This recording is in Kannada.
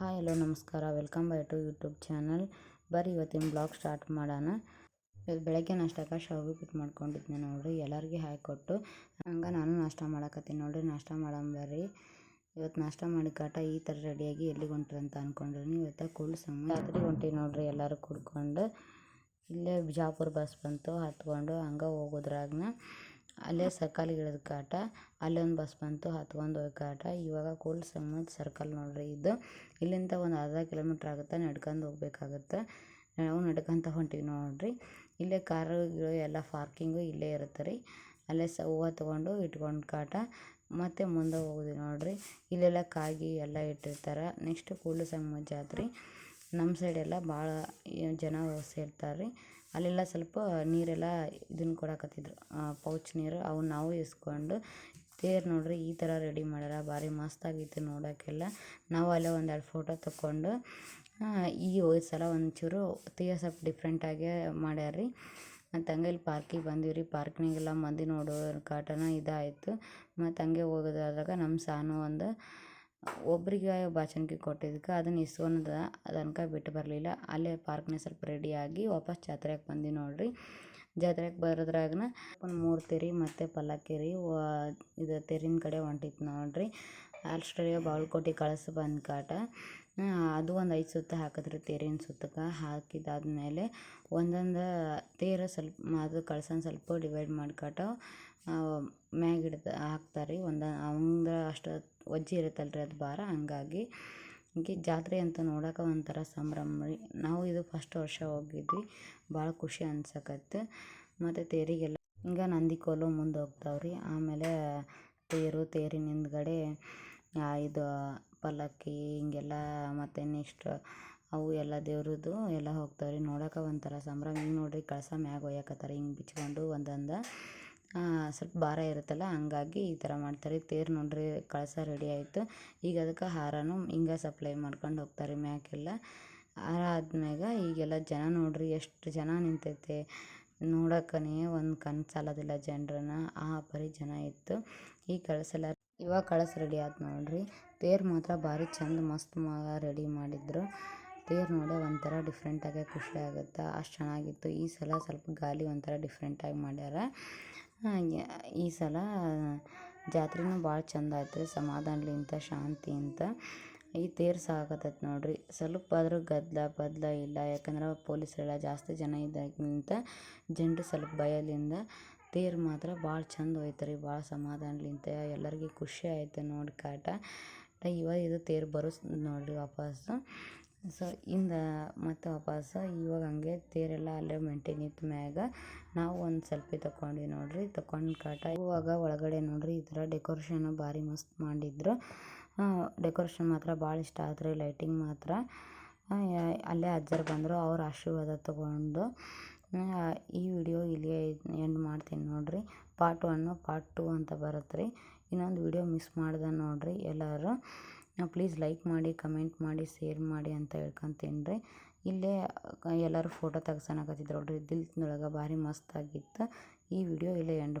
ಹಾಯ್, ಹಲೋ, ನಮಸ್ಕಾರ. Welcome by to YouTube channel. ಬರೀ ಇವತ್ತಿನ ಬ್ಲಾಗ್ ಸ್ಟಾರ್ಟ್ ಮಾಡೋಣ. ಬೆಳಗ್ಗೆ ನಾಷ್ಟಕ್ಕೆ ಶಾವಿಗೆ ಕಿಟ್ ಮಾಡ್ಕೊಂಡಿದ್ದೆ ನೋಡಿರಿ. ಎಲ್ಲರಿಗೆ ಹಾಕಿ ಕೊಟ್ಟು. ಹಂಗೆ ನಾನು ನಾಷ್ಟ ಮಾಡಕತ್ತೀನಿ ನೋಡಿರಿ. ನಾಷ್ಟ ಬರ್ರಿ. ಇವತ್ತು ನಾಷ್ಟ ಮಾಡಿ ಕಾಟ ಈ ಥರ ರೆಡಿಯಾಗಿ ಎಲ್ಲಿಗೆ ಹೊಂಟ್ರಿ ಅಂತ ಅಂದ್ಕೊಂಡ್ರಿ ಇವತ್ತು ಕೂಡ ಸಮ ರಾತ್ರಿ ಹೊಂಟಿ ನೋಡಿರಿ ಎಲ್ಲರೂ ಕುಡ್ಕೊಂಡು. ಇಲ್ಲೇ ಬಿಜಾಪುರ ಬಸ್ ಬಂತು. ಹತ್ಕೊಂಡು ಹಂಗೆ ಹೋಗೋದ್ರಾಗನ ಅಲ್ಲೇ ಸರ್ಕಲ್ ಇಳಿದ ಕಾಟ, ಅಲ್ಲೊಂದು ಬಸ್ ಬಂತು, ಹತ್ಕೊಂಡು ಹೋಗಿ ಕಾಟ. ಇವಾಗ ಕೂಲ್ ಸಮುದ್ರ ಸರ್ಕಲ್ ನೋಡ್ರಿ ಇದು. ಇಲ್ಲಿಂದ ಒಂದು ಅರ್ಧ ಕಿಲೋಮೀಟ್ರ್ ಆಗುತ್ತೆ, ನಡ್ಕೊಂಡು ಹೋಗ್ಬೇಕಾಗತ್ತೆ. ನಾವು ನಡ್ಕೊಂತ ಹೊಂಟೀವಿ ನೋಡ್ರಿ. ಇಲ್ಲೇ ಕಾರುಗಳು ಎಲ್ಲ ಪಾರ್ಕಿಂಗು ಇಲ್ಲೇ ಇರುತ್ತೆ ರೀ. ಅಲ್ಲೇ ಸ ಹೂವು ತೊಗೊಂಡು ಇಟ್ಕೊಂಡು ಕಾಟ. ಮತ್ತೆ ಮುಂದೆ ಹೋಗಿದ್ವಿ ನೋಡ್ರಿ. ಇಲ್ಲೆಲ್ಲ ಕಾಗಿ ಎಲ್ಲ ಇಟ್ಟಿರ್ತಾರೆ. ನೆಕ್ಸ್ಟ್ ಕೂಡಲ ಸಂಗಮ ಜಾತ್ರೆ. ನಮ್ಮ ಸೈಡೆಲ್ಲ ಭಾಳ ಜನ ಸೇರ್ತಾರೆ ರೀ. ಅಲ್ಲೆಲ್ಲ ಸ್ವಲ್ಪ ನೀರೆಲ್ಲ ಇದನ್ನು ಕೊಡಕತ್ತಿದ್ರು. ಪೌಚ್ ನೀರು ಅವು ನಾವು ಇಸ್ಕೊಂಡು ತೇರು ನೋಡ್ರಿ ಈ ಥರ ರೆಡಿ ಮಾಡ್ಯಾರ. ಭಾರಿ ಮಸ್ತಾಗಿತ್ತು ನೋಡೋಕ್ಕೆಲ್ಲ ನಾವು ಅಲ್ಲೇ ಒಂದೆರಡು ಫೋಟೋ ತಗೊಂಡು ಈ ಸಲ ಒಂಚೂರು ತೇರು ಸ್ವಲ್ಪ ಡಿಫ್ರೆಂಟಾಗೇ ಮಾಡ್ಯಾರ ರೀ ಮತ್ತು ಹಂಗೆ ಇಲ್ಲಿ ಪಾರ್ಕಿಗೆ ಬಂದೀವಿ ರೀ ಪಾರ್ಕ್ನಾಗೆಲ್ಲ ಮಂದಿ ನೋಡೋ ಕಾಟನ ಇದಾಯಿತು. ಮತ್ತು ಹಂಗೆ ಹೋಗೋದಾದಾಗ ನಮ್ಮ ಸಾನು ಒಂದು ಒಬ್ಬರಿಗೆ ಬಾಚಣಿಗೆ ಕೊಟ್ಟಿದ್ದಕ್ಕೆ ಅದನ್ನು ಇಸ್ಕೊಳೋದು ಅದನ್ಕ ಬಿಟ್ಟು ಬರಲಿಲ್ಲ. ಅಲ್ಲೇ ಪಾರ್ಕ್ನಾಗ ಸ್ವಲ್ಪ ರೆಡಿಯಾಗಿ ವಾಪಸ್ ಜಾತ್ರೆಗೆ ಬಂದ್ವಿ ನೋಡಿರಿ. ಜಾತ್ರೆಗೆ ಬರೋದ್ರಾಗನ ಒಂದು ಮೂರು ತೆರಿ ಮತ್ತು ಪಲ್ಲಕ್ಕಿ ರೀ ಇದು ತೆರಿನ ಕಡೆ ಹೊಂಟಿತ್ತು ನೋಡಿರಿ. ಅಷ್ಟರೊಳಗೆ ಕೊಟ್ಟು ಕಳಸ ಬಂದು ಕಾಟ ಅದು ಒಂದು ಐದು ಸುತ್ತು ಹಾಕಿದ್ರು ತೇರಿನ ಸುತ್ತಕ್ಕೆ ಹಾಕಿದಾದ್ಮೇಲೆ ಒಂದೊಂದು ತೇರು ಸ್ವಲ್ಪ ಅದು ಕಳ್ಸನ ಸ್ವಲ್ಪ ಡಿವೈಡ್ ಮಾಡ್ಕಾಟ ಮ್ಯಾಗ ಹಿಡ್ದು ಹಾಕ್ತಾರೆ. ರೀ ಒಂದು ಅವಂದು ಅಷ್ಟು ಒಜ್ಜಿ ಇರುತ್ತಲ್ಲ ರೀ ಅದು ಭಾರ. ಹಂಗಾಗಿ ಹೀಗೆ ಜಾತ್ರೆ ಅಂತ ನೋಡೋಕೆ ಒಂಥರ ಸಂಭ್ರಮ ನಾವು ಇದು ಫಸ್ಟ್ ವರ್ಷ ಹೋಗಿದ್ವಿ. ಭಾಳ ಖುಷಿ ಅನ್ಸಕತ್ತು. ಮತ್ತು ತೇರಿಗೆಲ್ಲ ಹಿಂಗೆ ನಂದಿ ಕೋಲು ಮುಂದೆ ಹೋಗ್ತಾವ್ರಿ. ಆಮೇಲೆ ತೇರು, ತೇರಿನ ಹಿಂದ್ಗಡೆ ಇದು ಪಲ್ಲಕ್ಕಿ, ಹಿಂಗೆಲ್ಲ ಮತ್ತು ನೆಕ್ಸ್ಟ್ ಅವು ಎಲ್ಲ ದೇವ್ರದ್ದು ಎಲ್ಲ ಹೋಗ್ತಾವೆ ರೀ ನೋಡೋಕೆ ಒಂಥರ ಸಂಭ್ರಮ. ಹಿಂಗೆ ನೋಡಿರಿ ಕಳಸ ಮ್ಯಾಗ ಒಯ್ಯಕತ್ತಾರೆ. ಹಿಂಗೆ ಬಿಚ್ಕೊಂಡು ಒಂದೊಂದು ಸ್ವಲ್ಪ ಭಾರ ಇರುತ್ತಲ್ಲ, ಹಂಗಾಗಿ ಈ ಥರ ಮಾಡ್ತಾರೆ. ತೇರು ನೋಡಿರಿ ಕಳಸ ರೆಡಿ ಆಯಿತು. ಈಗ ಅದಕ್ಕೆ ಹಾರನೂ ಹಿಂಗೆ ಸಪ್ಲೈ ಮಾಡ್ಕೊಂಡು ಹೋಗ್ತಾರೆ ಮ್ಯಾಕೆಲ್ಲ. ಹಾರ ಆದ್ಮ್ಯಾಗ ಈಗೆಲ್ಲ ಜನ ನೋಡಿರಿ ಎಷ್ಟು ಜನ ನಿಂತೈತೆ. ನೋಡಕ್ಕನೇ ಒಂದು ಕಣ್ಣು ಸಾಲೋದಿಲ್ಲ ಜನರನ್ನ. ಆ ಪರಿ ಜನ ಇತ್ತು. ಈ ಕಳಸೆಲ್ಲ ಇವಾಗ ಕಳಸ ರೆಡಿ ಆಯ್ತು ನೋಡಿರಿ. ತೇರು ಮಾತ್ರ ಭಾರಿ ಚಂದ ಮಸ್ತ್ ರೆಡಿ ಮಾಡಿದ್ರು. ತೇರು ನೋಡಿ ಒಂಥರ ಡಿಫ್ರೆಂಟಾಗೆ ಖುಷಿ ಆಗುತ್ತೆ. ಅಷ್ಟು ಚೆನ್ನಾಗಿತ್ತು. ಈ ಸಲ ಸ್ವಲ್ಪ ಗಾಲಿ ಒಂಥರ ಡಿಫ್ರೆಂಟಾಗಿ ಮಾಡ್ಯಾರ. ಈ ಸಲ ಜಾತ್ರೆನೂ ಭಾಳ ಚಂದ ಆಯ್ತು ಸಮಾಧಾನಲಿಂತ, ಶಾಂತಿಯಿಂದ. ಈ ತೇರು ಸಾಕತ್ತೈತೆ ನೋಡಿರಿ. ಸ್ವಲ್ಪ ಆದರೂ ಗದ್ದಲ ಬದಲ ಇಲ್ಲ. ಯಾಕಂದ್ರೆ ಪೊಲೀಸರೆಲ್ಲ ಜಾಸ್ತಿ ಜನ ಇದ್ದಾಗಿಂತ ಜನರು ಸ್ವಲ್ಪ ಭಯದಿಂದ ತೇರು ಮಾತ್ರ ಭಾಳ ಚಂದ ಹೋಯ್ತು ರೀ ಭಾಳ ಸಮಾಧಾನಲಿಂತ ಎಲ್ಲರಿಗೆ ಖುಷಿ ಆಯಿತು ನೋಡಿ ಕಾಟ. ಇವಾಗ ಇದು ತೇರು ಬರೋಸ್ ನೋಡಿರಿ ವಾಪಸ್ಸು. ಸೊ, ಇಂದ ಮತ್ತೆ ವಾಪಸ್ಸು. ಇವಾಗ ಹಂಗೆ ತೇರೆಲ್ಲ ಅಲ್ಲೇ ಮೇಂಟೈನ್ ಇತ್ತು ಮ್ಯಾಗ ನಾವು ಒಂದು ಸೆಲ್ಫಿ ತೊಗೊಂಡ್ವಿ ನೋಡಿರಿ ತೊಗೊಂಡು ಕಾಟ. ಇವಾಗ ಒಳಗಡೆ ನೋಡಿರಿ ಈ ಥರ ಡೆಕೋರೇಷನ್ ಭಾರಿ ಮಸ್ತ್ ಮಾಡಿದ್ರು. ಡೆಕೋರೇಷನ್ ಮಾತ್ರ ಭಾಳ ಇಷ್ಟ ಆಯ್ತು ರೀ ಲೈಟಿಂಗ್ ಮಾತ್ರ. ಅಲ್ಲೇ ಅಜ್ಜರು ಬಂದರು, ಅವ್ರ ಆಶೀರ್ವಾದ ತಗೊಂಡು. ಈ ವಿಡಿಯೋ ಇಲ್ಲಿ ಎಂಡ್ ಮಾಡ್ತೀನಿ ನೋಡಿರಿ. ಪಾರ್ಟ್ ಒನ್ನು ಪಾರ್ಟ್ ಟು ಅಂತ ಬರುತ್ತೆ ರೀ ಇನ್ನೊಂದು ವಿಡಿಯೋ ಮಿಸ್ ಮಾಡ್ದೆ ನೋಡಿರಿ ಎಲ್ಲರೂ. ಪ್ಲೀಸ್ ಲೈಕ್ ಮಾಡಿ ಕಮೆಂಟ್ ಮಾಡಿ ಶೇರ್ ಮಾಡಿ ಅಂತ ಹೇಳ್ಕೊಂತೀನಿ ರೀ ಇಲ್ಲೇ, ಎಲ್ಲರೂ ಫೋಟೋ ತೆಗ್ಸೋಣಕತ್ತಿದ್ರು ನೋಡಿರಿ. ದಿಲ್ನೊಳಗೆ ಭಾರಿ ಮಸ್ತಾಗಿತ್ತು ಈ ವಿಡಿಯೋ ಇಲ್ಲೇ ಎಂಡ್